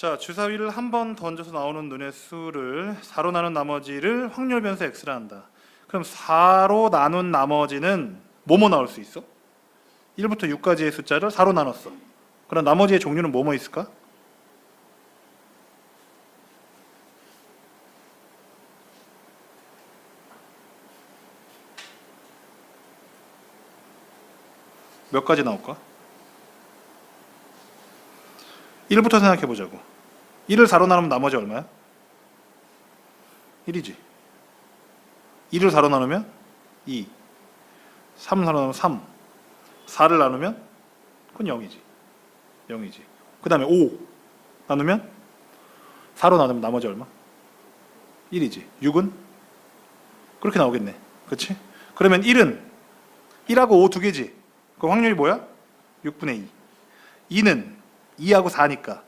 자, 주사위를 한 번 던져서 나오는 눈의 수를 4로 나눈 나머지를 확률 변수 x라 한다. 그럼 4로 나눈 나머지는 뭐뭐 나올 수 있어? 1부터 6까지의 숫자를 4로 나눴어. 그럼 나머지의 종류는 뭐뭐 있을까? 몇 가지 나올까? 1부터 생각해 보자고. 1을 4로 나누면 나머지 얼마야? 1이지. 2를 4로 나누면 2. 3을 4로 나누면 3. 4를 나누면 그건 0이지. 0이지. 그 다음에 5 나누면 4로 나누면 나머지 얼마? 1이지. 6은 그렇게 나오겠네. 그렇지? 그러면 1은 1하고 5 두 개지. 그 확률이 뭐야? 6분의 2. 2는 2하고 4니까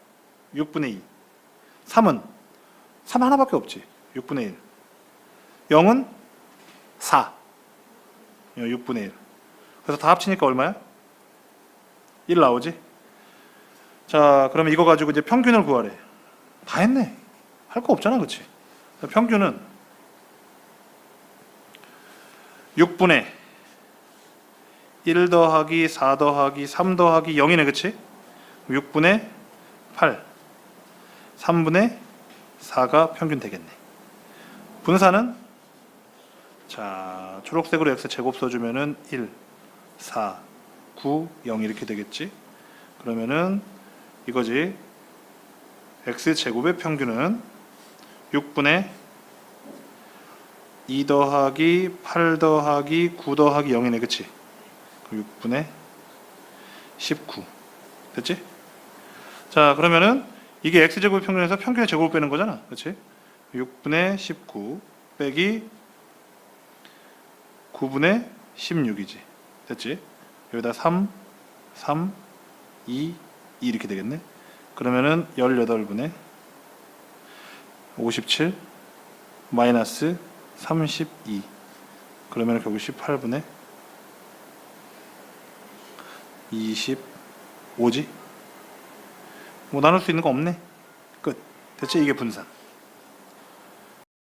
6분의 2. 3은 3 하나밖에 없지. 6분의 1. 0은 4. 6분의 1. 그래서 다 합치니까 얼마야? 1 나오지? 자, 그러면 이거 가지고 이제 평균을 구하래. 다 했네. 할 거 없잖아, 그렇지? 평균은 6분의 1 더하기 4 더하기 3 더하기 0이네, 그렇지? 6분의 8, 3분의 4가 평균 되겠네. 분사는 자 초록색으로 x 제곱 써주면은 1, 4, 9, 0 이렇게 되겠지. 그러면은 이거지. x 제곱의 평균은 6분의 2 더하기 8 더하기 9 더하기 0이네, 그치? 6분의 19 됐지? 자 그러면은 이게 x제곱 평균에서 평균의 제곱을 빼는 거잖아 그렇지? 6분의 19 빼기 9분의 16이지 됐지? 여기다 3, 3, 2, 2 이렇게 되겠네 그러면은 18분의 57 마이너스 32 그러면 결국 18분의 25지? 뭐 나눌 수 있는 거 없네. 끝. 대체 이게 분산.